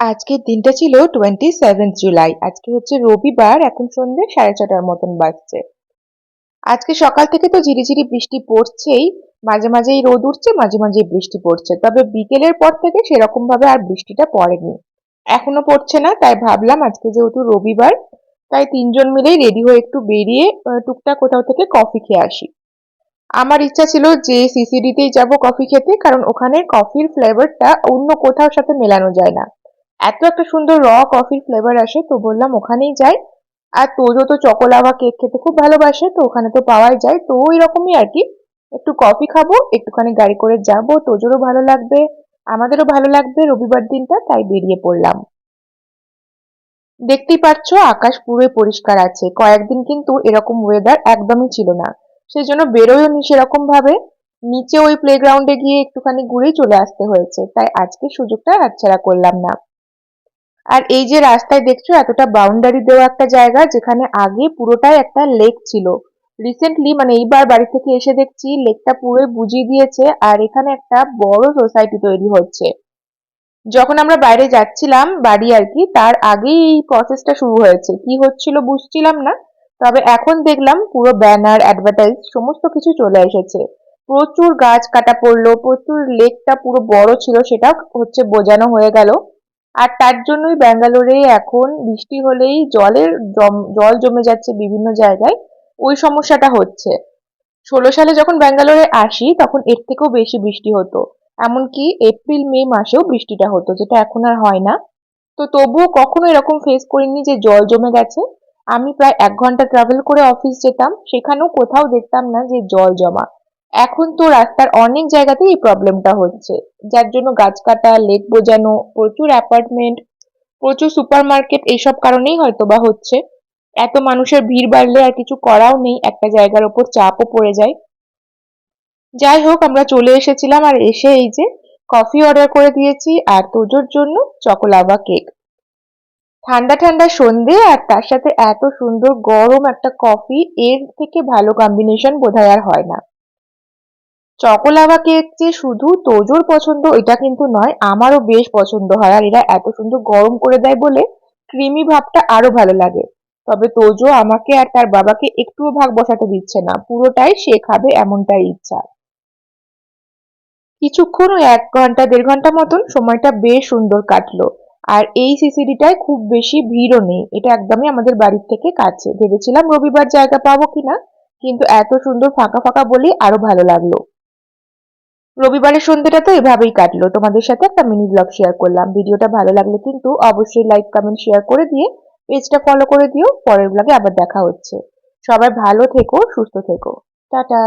আজকের দিনটা ছিল টোয়েন্টি সেভেন্থ জুলাই আজকে হচ্ছে রবিবার এখন সন্ধ্যে সাড়ে ছটার মতন বাজছে। আজকে সকাল থেকে তো ঝিরিঝিরি বৃষ্টি পড়ছেই মাঝে মাঝেই রোদ উঠছে মাঝে মাঝেই বৃষ্টি পড়ছে। তবে বিকেলের পর থেকে সেরকম ভাবে আর বৃষ্টিটা পড়েনি। এখনও পড়ছে না তাই ভাবলাম আজকে যেহেতু রবিবার তাই তিনজন মিলেই রেডি হয়ে একটু বেরিয়ে আহ, টুকটাক কোথাও থেকে কফি খেয়ে আসি। আমার ইচ্ছা ছিল যে সিসিডিতেই যাব কফি খেতে কারণ ওখানে কফির ফ্লেভারটা অন্য কোথাও সাথে মেলানো যায় না। এত একটা সুন্দর র কফির ফ্লেভার আসে, তো বললাম ওখানেই যাই। আর তোজো তো চকোলাভা কেক খেতে খুব ভালোবাসে, তো ওখানে তো পাওয়াই যায়। তো ওই রকমই আর কি। একটু কফি খাব, একটুখানি গাড়ি করে যাব, তোজোরও ভালো লাগবে, আমাদেরও ভালো লাগবে রবিবার দিনটা, তাই বেরিয়ে পড়লাম। দেখতেই পাচ্ছ আকাশ পুরোই পরিষ্কার আছে। কয়েকদিন কিন্তু এরকম ওয়েদার একদমই ছিল না। সেই জন্য বেরোয়নি সেরকম ভাবে নিচে ওই প্লেগ্রাউন্ডে গিয়ে একটুখানি ঘুরেই চলে আসতে হয়েছে। তাই আজকে সুযোগটা হাতছাড়া করলাম না। আর এই যে রাস্তায় দেখছ, এতটা বাউন্ডারি দেওয়া একটা জায়গা যেখানে আগে পুরোটাই একটা লেক ছিল। রিসেন্টলি মানে এইবার বাড়ি থেকে এসে দেখছি লেকটা পুরো বুঝিয়ে দিয়েছে আর এখানে একটা বড় সোসাইটি তৈরি হচ্ছে। যখন আমরা বাইরে যাচ্ছিলাম বাড়ি আর কি, তার আগেই এই প্রসেসটা শুরু হয়েছে। কি হচ্ছিল বুঝছিলাম না, তবে এখন দেখলাম পুরো ব্যানার অ্যাডভার্টাইজ সমস্ত কিছু চলে এসেছে। প্রচুর গাছ কাটা পড়ল, প্রচুর লেকটা পুরো বড় ছিল সেটা হচ্ছে বোঝানো হয়ে গেল। আর তার জন্যই ব্যাঙ্গালোরে এখন বৃষ্টি হলেই জলের জল জমে যাচ্ছে বিভিন্ন জায়গায়। ওই সমস্যাটা হচ্ছে। ষোলো সালে যখন ব্যাঙ্গালোরে আসি, তখন এর থেকেও বেশি বৃষ্টি হতো। এমনকি এপ্রিল, মে মাসেও বৃষ্টিটা হতো, যেটা এখন আর হয় না। তো তবুও কখনো এরকম ফেস করিনি যে জল জমে গেছে। আমি প্রায় এক ঘণ্টা ট্রাভেল করে অফিস যেতাম, সেখানেও কোথাও দেখতাম না যে জল জমা। এখন তো রাস্তার অনেক জায়গাতেই এই প্রবলেমটা হচ্ছে। যার জন্য গাছ কাটা লেক বোজানো প্রচুর অ্যাপার্টমেন্ট প্রচুর সুপার মার্কেট এইসব কারণেই হয়তো বা হচ্ছে। এত মানুষের ভিড় বাড়লে আর কিছু করাও নেই, একটা জায়গার ওপর চাপও পড়ে যায়। যাই হোক, আমরা চলে এসেছিলাম আর এসে এই যে কফি অর্ডার করে দিয়েছি আর তোজোর জন্য চকোলাভা কেক ঠান্ডা ঠান্ডা সন্ধে আর তার সাথে এত সুন্দর গরম একটা কফি এর থেকে ভালো কম্বিনেশন বোধহয় আর হয় না। চকোলাভা কেক যে শুধু তোজোর পছন্দ, এটা কিন্তু নয়, আমারও বেশ পছন্দ হয় আর এরা এত সুন্দর গরম করে দেয় বলে ক্রিমি ভাবটা আরও ভালো লাগে। তবে তোজো আমাকে আর তার বাবাকে একটুও ভাগ বসাতে দিচ্ছে না, পুরোটাই সে খাবে এমনটাই ইচ্ছা। কিছুক্ষণ এক ঘণ্টা, দেড় ঘণ্টা মতন সময়টা বেশ সুন্দর কাটলো, আর এই সিসিডিটায় খুব বেশি ভিড়ও নেই, এটা একদমই আমাদের বাড়ির থেকে কাছে। ভেবেছিলাম রবিবার জায়গা পাবো কিনা, কিন্তু এত সুন্দর ফাঁকা ফাঁকা বলেই আরও ভালো লাগল। রবিবারের সন্ধ্যেটা তো এভাবেই কাটলো। তোমাদের সাথে একটা মিনি ব্লগ শেয়ার করলাম। ভিডিওটা ভালো লাগলে কিন্তু অবশ্যই লাইক কমেন্ট শেয়ার করে দিয়ে পেজটা ফলো করে দিও। পরের ব্লগে আবার দেখা হচ্ছে। সবাই ভালো থেকো, সুস্থ থেকো। টাটা!